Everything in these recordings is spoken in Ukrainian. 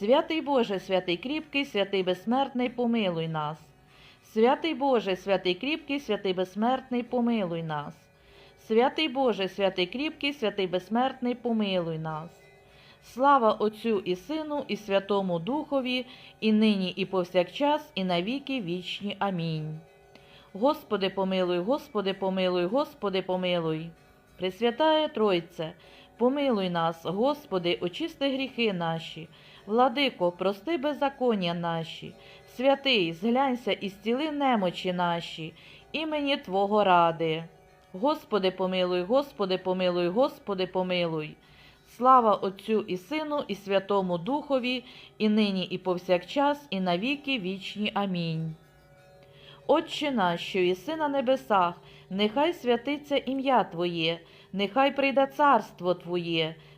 Святий Боже, святий кріпкий, святий безсмертний, помилуй нас. Святий Боже, святий кріпкий, святий безсмертний, помилуй нас. Святий Боже, святий кріпкий, святий безсмертний, помилуй нас. Слава Отцю і Сину, і Святому Духові, і нині, і повсякчас, і навіки вічні. Амінь. Господи, помилуй, Господи, помилуй, Господи, помилуй. Пресвятає Тройце, помилуй нас, Господи, очисти гріхи наші. Владико, прости беззаконня наші, святий, зглянься і зціли немочі наші, імені Твого ради. Господи, помилуй, Господи, помилуй, Господи, помилуй. Слава Отцю і Сину, і Святому Духові, і нині, і повсякчас, і навіки вічні. Амінь. Отче наш, що єси на небесах, нехай святиться ім'я Твоє, нехай прийде царство Твоє,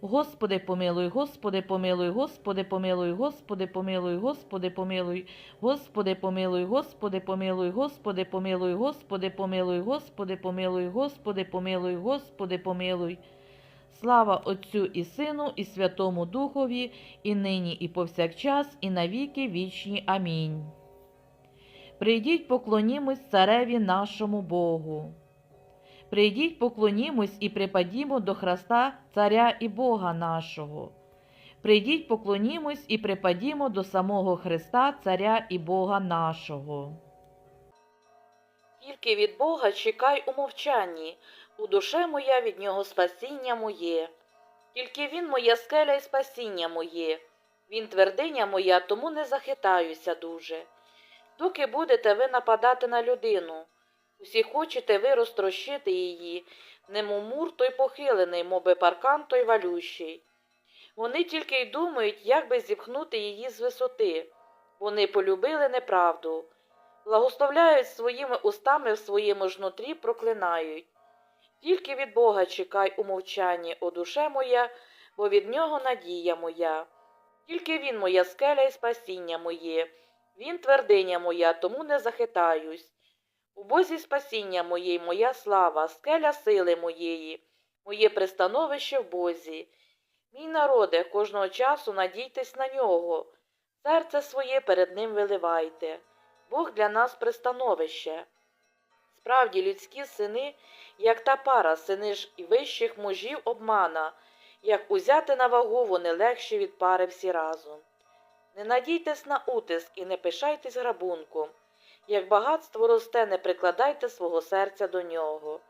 Господи, помилуй, Господи, помилуй, Господи, помилуй, Господи, помилуй, Господи, помилуй, Господи, помилуй, Господи, помилуй, Господи, помилуй, Господи, помилуй, Господи, помилуй, Господи, помилуй, Господи, помилуй. Слава Отцю і Сину, і Святому Духові, і нині, і повсякчас, і навіки вічні. Амінь. Прийдіть, поклонімось цареві нашому Богу. Прийдіть, поклонімось і припадімо до Христа, Царя і Бога нашого. Прийдіть, поклонімось і припадімо до самого Христа, Царя і Бога нашого. Тільки від Бога чекай у мовчанні, у душе моя від Нього спасіння моє. Тільки Він моя скеля і спасіння моє, Він твердиня моя, тому не захитаюся дуже. Доки будете ви нападати на людину, усі хочете ви розтрощити її, немов мур той похилений, моби паркан той валющий. Вони тільки й думають, як би зіпхнути її з висоти. Вони полюбили неправду, благословляють своїми устами в своєму ж нутрі проклинають. Тільки від Бога чекай у мовчанні, о душе моя, бо від нього надія моя. Тільки він моя скеля і спасіння моє, він твердиня моя, тому не захитаюсь. У Бозі спасіння моє, моя слава, скеля сили моєї, моє пристановище в Бозі. Мій народе, кожного часу надійтесь на нього, серце своє перед ним виливайте. Бог для нас пристановище. Справді, людські сини, як та пара, сини ж і вищих мужів обмана, як узяти на вагу вони легші від пари всі разом. Не надійтесь на утиск і не пишайтесь грабунком. Як багатство росте, не прикладайте свого серця до нього.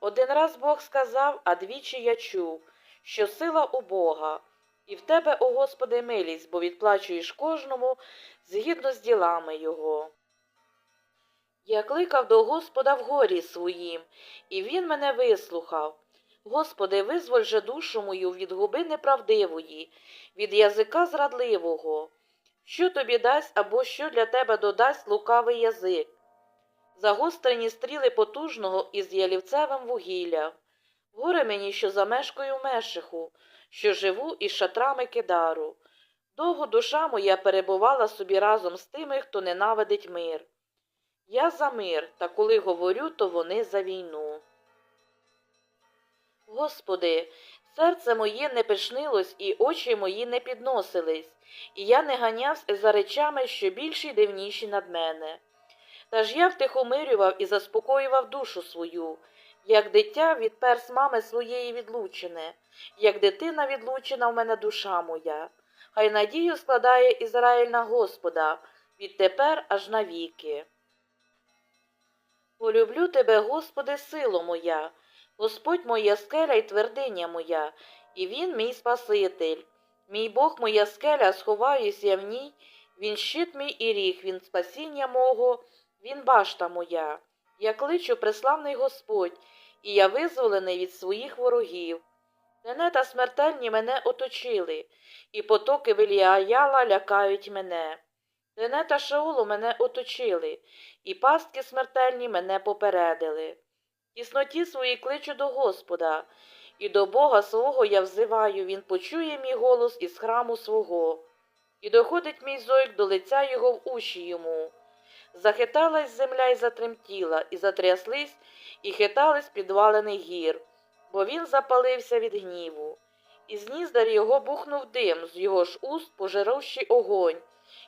Один раз Бог сказав, а двічі я чув, що сила у Бога, і в тебе, о Господи, милість, бо відплачуєш кожному згідно з ділами Його. Я кликав до Господа в горі своїм, і він мене вислухав. Господи, визволь же душу мою від губи неправдивої, від язика зрадливого. Що тобі дасть або що для тебе додасть лукавий язик? Загострені стріли потужного із ялівцевим вугіллям. Горе мені, що замешкаю мешиху, що живу із шатрами кидару. Довго душа моя перебувала собі разом з тими, хто ненавидить мир. Я за мир, та коли говорю, то вони за війну. Господи, серце моє не пишнилось, і очі мої не підносились, і я не ганявся за речами, що більші й дивніші над мене. Та ж я втихомирював і заспокоював душу свою, як дитя від перс мами своєї відлучене, як дитина відлучена в мене душа моя. Хай надію складає Ізраїль на Господа відтепер аж навіки. Полюблю тебе, Господи, сило моя, Господь моя скеля й твердиня моя, і Він мій Спаситель. Мій Бог моя скеля, сховаюсь я в ній, Він щит мій і ріг, Він спасіння мого, Він башта моя. Я кличу преславний Господь, і я визволений від своїх ворогів. Тене та смертельні мене оточили, і потоки Веліаяла лякають мене. Тене та Шаулу мене оточили, і пастки смертельні мене попередили. Тісноті своїй кличу до Господа, і до Бога свого я взиваю, Він почує мій голос із храму свого, і доходить мій зойк до лиця його в уші йому. Захиталась земля і затремтіла, і затряслись, і хитались підвалений гір, бо він запалився від гніву. І з ніздар його бухнув дим, з його ж уст пожирущий огонь,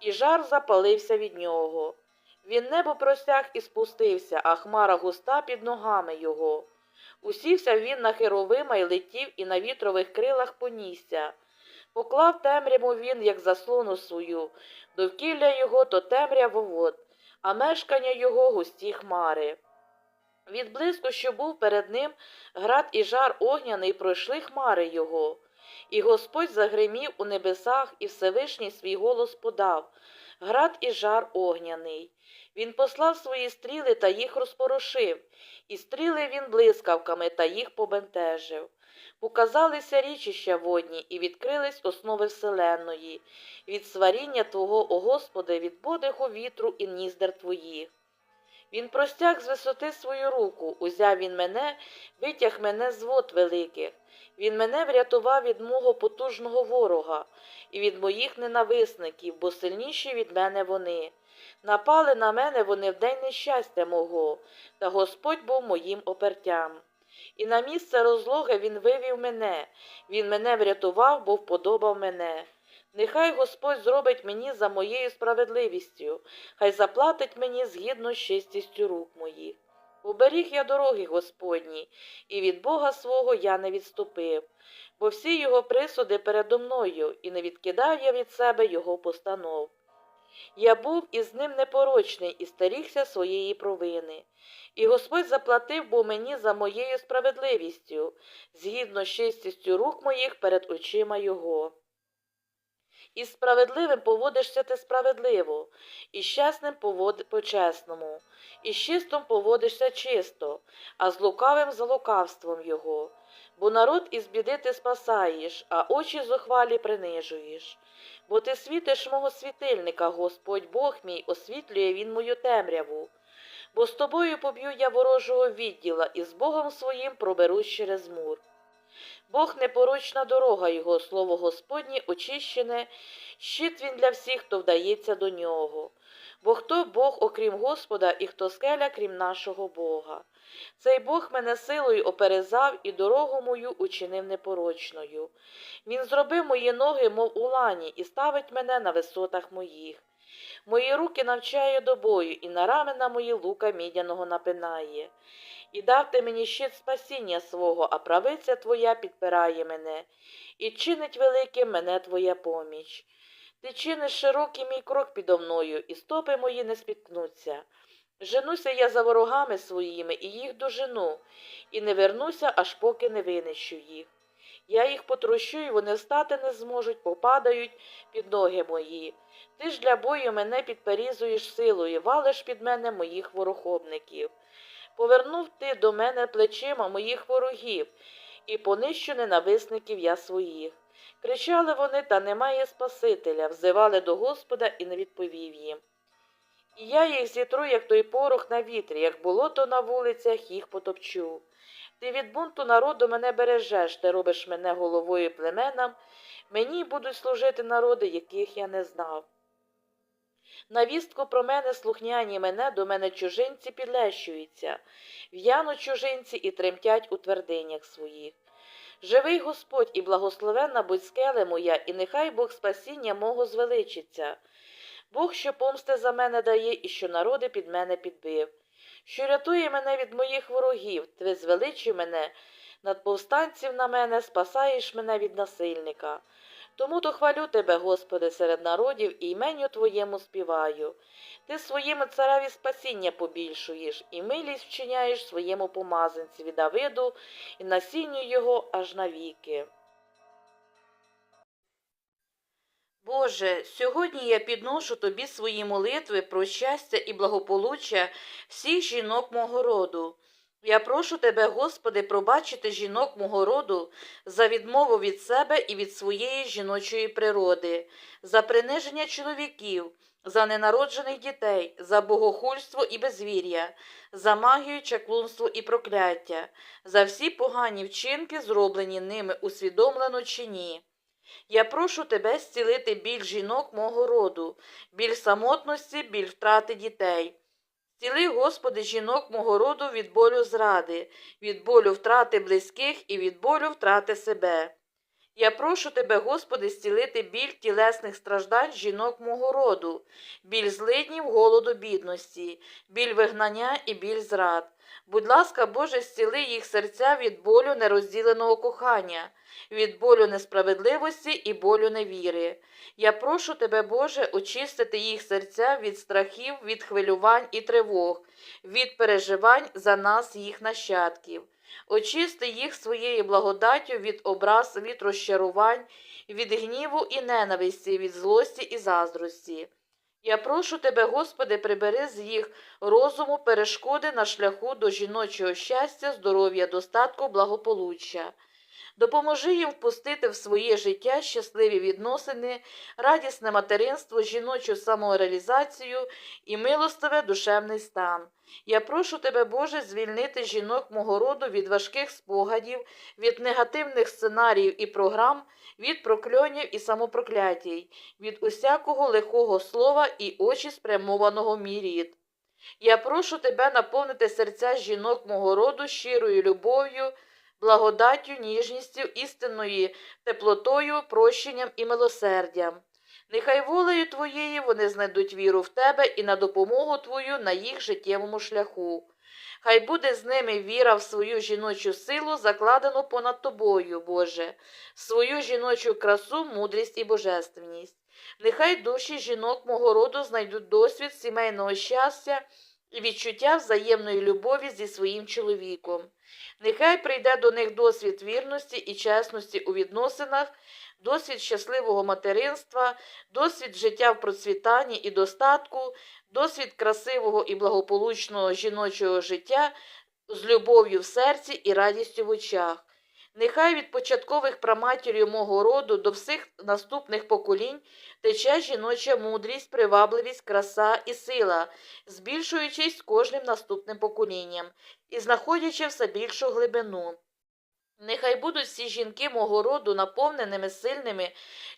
і жар запалився від нього. Він небо простяг і спустився, а хмара густа під ногами його. Усівся він на херовима й летів, і на вітрових крилах понісся. Поклав темряву він, як заслону свою, довкілля його то темряво вод, а мешкання його густі хмари. Від блиску, що був перед ним, град і жар огняний пройшли хмари його. І Господь загримів у небесах, і Всевишній свій голос подав град і жар огняний. Він послав свої стріли та їх розпорошив, і стріли він блискавками та їх побентежив. Показалися річища водні, і відкрились основи вселенної, від сваріння Твого, о Господи, від подиху вітру і ніздер Твоїх. Він простяг з висоти свою руку, узяв він мене, витяг мене з вод великих. Він мене врятував від мого потужного ворога і від моїх ненависників, бо сильніші від мене вони. Напали на мене вони в день нещастя мого, та Господь був моїм опертям. І на місце розлоги він вивів мене, він мене врятував, бо вподобав мене. Нехай Господь зробить мені за моєю справедливістю, хай заплатить мені згідно з чистістю рук моїх. Уберіг я дороги Господні, і від Бога свого я не відступив, бо всі його присуди передо мною, і не відкидав я від себе його постанов. Я був із ним непорочний і старігся своєї провини. І Господь заплатив був мені за моєю справедливістю, згідно з чистістю рук моїх перед очима Його. І справедливим поводишся ти справедливо, і з чесним повод... по-чесному, і з чистом поводишся чисто, а з лукавим за лукавством його. Бо народ із біди ти спасаєш, а очі зухвалі принижуєш. Бо ти світиш мого світильника, Господь Бог мій, освітлює він мою темряву. Бо з тобою поб'ю я ворожого відділа, і з Богом своїм проберусь через мур. Бог непорочна дорога його, слово Господнє очищене, щит він для всіх, хто вдається до нього. Бо хто Бог, окрім Господа, і хто скеля, крім нашого Бога. Цей Бог мене силою оперезав і дорогу мою учинив непорочною. Він зробив мої ноги, мов у лані, і ставить мене на висотах моїх. Мої руки навчає до бою, і на рамена мої лука мідяного напинає. І дав ти мені щит спасіння свого, а правиця твоя підпирає мене, і чинить великим мене твоя поміч. Ти чиниш широкий мій крок підо мною, і стопи мої не спіткнуться. Женуся я за ворогами своїми, і їх дожену, і не вернуся, аж поки не винищу їх. Я їх потрощу, і вони встати не зможуть, попадають під ноги мої. Ти ж для бою мене підперізуєш силою, валиш під мене моїх ворохобників. Повернув ти до мене плечима моїх ворогів, і понищу ненависників я своїх. Кричали вони, та немає Спасителя, взивали до Господа і не відповів їм. І я їх зітру, як той порох на вітрі, як болото на вулицях, їх потопчу. Ти від бунту народу мене бережеш, ти робиш мене головою племенам, мені будуть служити народи, яких я не знав. На вістку про мене слухняні мене до мене чужинці підлещуються, в'януть чужинці і тремтять у твердинях своїх. Живий Господь і благословенна будь скеле моя, і нехай Бог спасіння мого звеличиться. Бог, що помсти за мене дає, і що народи під мене підбив, що рятує мене від моїх ворогів, ти звеличи мене, над повстанців на мене, спасаєш мене від насильника. Тому то хвалю тебе, Господи, серед народів, і іменю Твоєму співаю. Ти своєму цареві спасіння побільшуєш, і милість вчиняєш своєму помазанцеві Давиду, і насінню його аж навіки. Боже, сьогодні я підношу тобі свої молитви про щастя і благополуччя всіх жінок мого роду. Я прошу тебе, Господи, пробачити жінок мого роду за відмову від себе і від своєї жіночої природи, за приниження чоловіків, за ненароджених дітей, за богохульство і безвір'я, за магію, чаклунство і прокляття, за всі погані вчинки, зроблені ними усвідомлено чи ні. Я прошу тебе зцілити біль жінок мого роду, біль самотності, біль втрати дітей. Зціли, Господи, жінок мого роду від болю зради, від болю втрати близьких і від болю втрати себе. Я прошу тебе, Господи, зцілити біль тілесних страждань жінок мого роду, біль злиднів, голоду, бідності, біль вигнання і біль зрад. Будь ласка, Боже, зціли їх серця від болю нерозділеного кохання, від болю несправедливості і болю невіри. Я прошу тебе, Боже, очистити їх серця від страхів, від хвилювань і тривог, від переживань за нас, їх нащадків. Очисти їх своєю благодаттю від образ, від розчарувань, від гніву і ненависті, від злості і заздрості. Я прошу тебе, Господи, прибери з їх розуму перешкоди на шляху до жіночого щастя, здоров'я, достатку, благополуччя. Допоможи їм впустити в своє життя щасливі відносини, радісне материнство, жіночу самореалізацію і милостиве душевний стан. Я прошу тебе, Боже, звільнити жінок мого роду від важких спогадів, від негативних сценаріїв і програм, від прокльонів і самопроклятій, від усякого лихого слова і очі спрямованого рід. Я прошу тебе наповнити серця жінок мого роду щирою любов'ю, благодаттю, ніжністю, істинною теплотою, прощенням і милосердям. Нехай волею твоєю вони знайдуть віру в тебе і на допомогу твою на їх життєвому шляху. Хай буде з ними віра в свою жіночу силу, закладену понад тобою, Боже, в свою жіночу красу, мудрість і божественність. Нехай душі жінок мого роду знайдуть досвід сімейного щастя і відчуття взаємної любові зі своїм чоловіком. Нехай прийде до них досвід вірності і чесності у відносинах, досвід щасливого материнства, досвід життя в процвітанні і достатку, досвід красивого і благополучного жіночого життя з любов'ю в серці і радістю в очах. Нехай від початкових праматір'ю мого роду до всіх наступних поколінь тече жіноча мудрість, привабливість, краса і сила, збільшуючись кожним наступним поколінням і знаходячи все більшу глибину. Нехай будуть всі жінки мого роду наповненими сильними,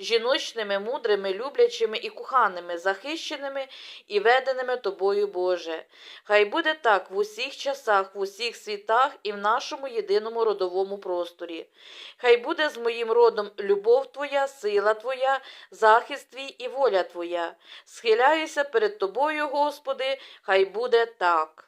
жіночними, мудрими, люблячими і коханими, захищеними і веденими тобою, Боже. Хай буде так в усіх часах, в усіх світах і в нашому єдиному родовому просторі. Хай буде з моїм родом любов Твоя, сила Твоя, захист Твій і воля Твоя. Схиляюся перед Тобою, Господи, хай буде так.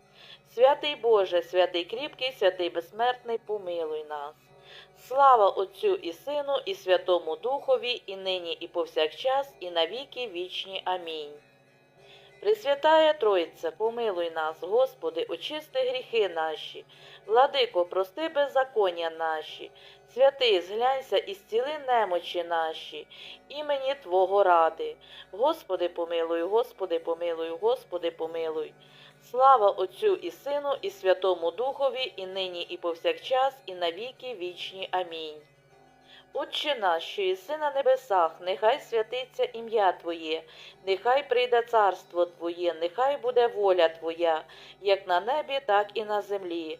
Святий Боже, святий кріпкий, святий безсмертний, помилуй нас. Слава Отцю і Сину, і Святому Духові, і нині, і повсякчас, і навіки вічні. Амінь. Пресвятая Троїця, помилуй нас, Господи, очисти гріхи наші, владико, прости беззаконня наші, святий, зглянься і зціли немочі наші, імені Твого ради. Господи, помилуй, Господи, помилуй, Господи, помилуй. Слава Отцю і Сину, і Святому Духові, і нині, і повсякчас, і навіки вічні. Амінь. Отче наш, що єси на небесах, нехай святиться ім'я Твоє, нехай прийде царство Твоє, нехай буде воля Твоя, як на небі, так і на землі.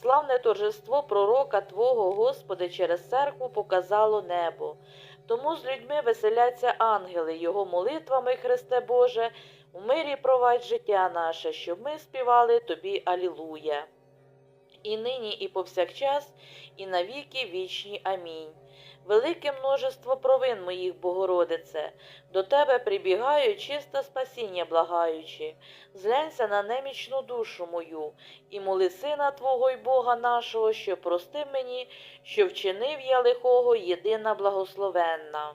Славне торжество пророка Твого, Господи, через церкву показало небо. Тому з людьми веселяться ангели, Його молитвами, Христе Боже, у мирі провадь життя наше, щоб ми співали Тобі Алілуя. І нині, і повсякчас, і навіки вічні. Амінь. Велике множество провин моїх, Богородице, до Тебе прибігаю, чисте спасіння благаючи, зглянься на немічну душу мою, і моли сина Твого й Бога нашого, що простив мені, що вчинив я лихого, єдина благословенна.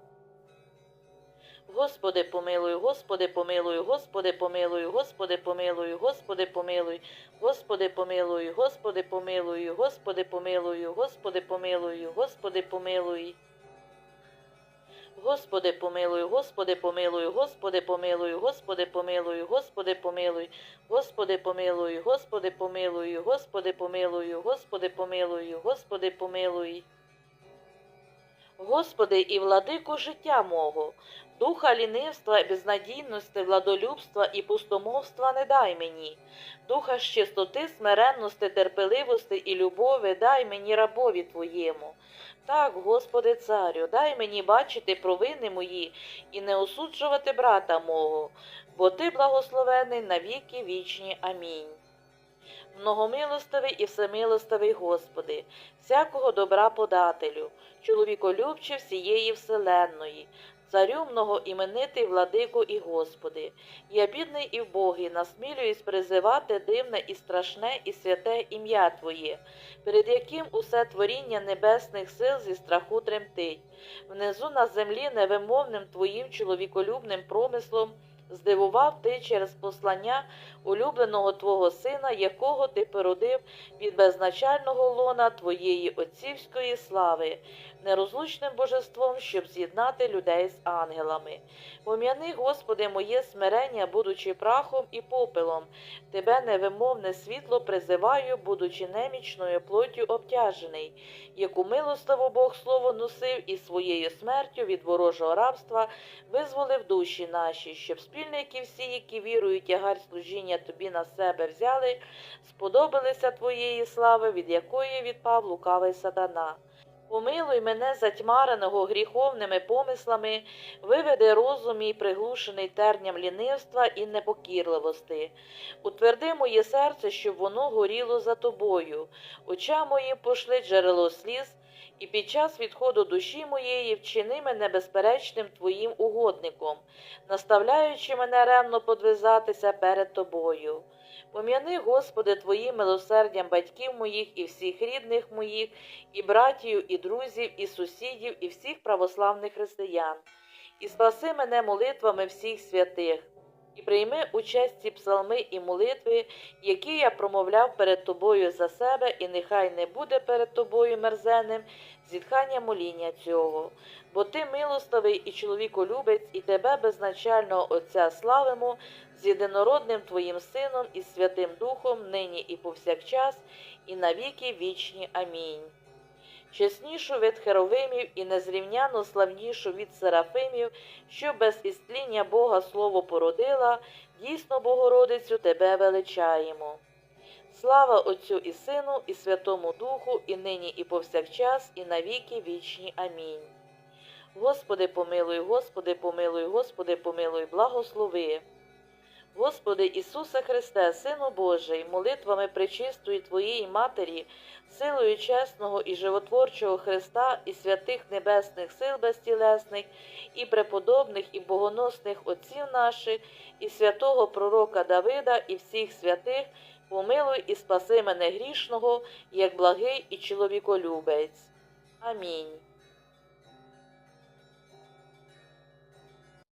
Господи, помилуй, Господи, помилуй, Господи, помилуй, Господи, помилуй, Господи, помилуй, Господи, помилуй, Господи, помилуй, Господи, помилуй, Господи, помилуй, Господи, помилуй. Господи, помилуй, Господи, помилуй, Господи, помилуй, Господи, помилуй, Господи, помилуй, Господи, помилуй, Господи, помилуй, Господи, помилуй, Господи, помилуй, Господи, помилуй. Господи і владику життя мого, духа лінивства, безнадійності, владолюбства і пустомовства не дай мені, духа з чистоти, смиренності, терпеливості і любові дай мені рабові Твоєму. Так, Господи Царю, дай мені бачити провини мої і не осуджувати брата мого, бо Ти благословений на віки вічні. Амінь. Многомилостивий і всемилостивий Господи, всякого добра подателю, чоловіколюбче всієї вселенної, царю многоіменитий владику і Господи, я бідний і вбогий, насмілююсь призивати дивне і страшне і святе ім'я Твоє, перед яким усе творіння небесних сил зі страху тремтить, внизу на землі невимовним Твоїм чоловіколюбним промислом. Здивував ти через послання улюбленого Твого Сина, якого ти породив від безначального лона Твоєї отцівської слави, нерозлучним божеством, щоб з'єднати людей з ангелами. Пом'яни, Господи, моє смирення, будучи прахом і попелом, Тебе невимовне світло призиваю, будучи немічною плоттю обтяжений, яку милостиво Бог слово носив і своєю смертю від ворожого рабства визволив душі наші, щоб спільники всі, які вірують тягар служіння тобі на себе взяли, сподобалися Твоєї слави, від якої відпав лукавий сатана. Помилуй мене, затьмареного гріховними помислами, виведи розум мій приглушений терням лінивства і непокірливости. Утверди моє серце, щоб воно горіло за тобою, очам моїм пошли джерело сліз, і під час відходу душі моєї вчини мене безперечним твоїм угодником, наставляючи мене ревно подвизатися перед тобою. Пом'яни, Господи, Твоїм милосердям батьків моїх і всіх рідних моїх, і братів, і друзів, і сусідів, і всіх православних християн, і спаси мене молитвами всіх святих, і прийми участь ці псалми і молитви, які я промовляв перед Тобою за себе, і нехай не буде перед Тобою мерзенним зітхання моління цього. Бо ти милостивий і чоловіколюбець, і тебе безначального Отця славимо з єдинородним Твоїм Сином і Святим Духом, нині і повсякчас, і навіки вічні. Амінь. Чеснішу від херовимів і незрівняно славнішу від серафимів, що без істління Бога Слово породила, дійсно, Богородицю, Тебе величаємо. Слава Отцю і Сину, і Святому Духу, і нині, і повсякчас, і навіки вічні. Амінь. Господи, помилуй, Господи, помилуй, Господи, помилуй, благослови. Господи Ісусе Христе, Сину Божий, молитвами пречистої Твоєї Матері, силою чесного і животворчого Христа і святих небесних сил безтілесних, і преподобних і богоносних отців наших, і святого пророка Давида, і всіх святих, помилуй і спаси мене грішного, як благий і чоловіколюбець. Амінь.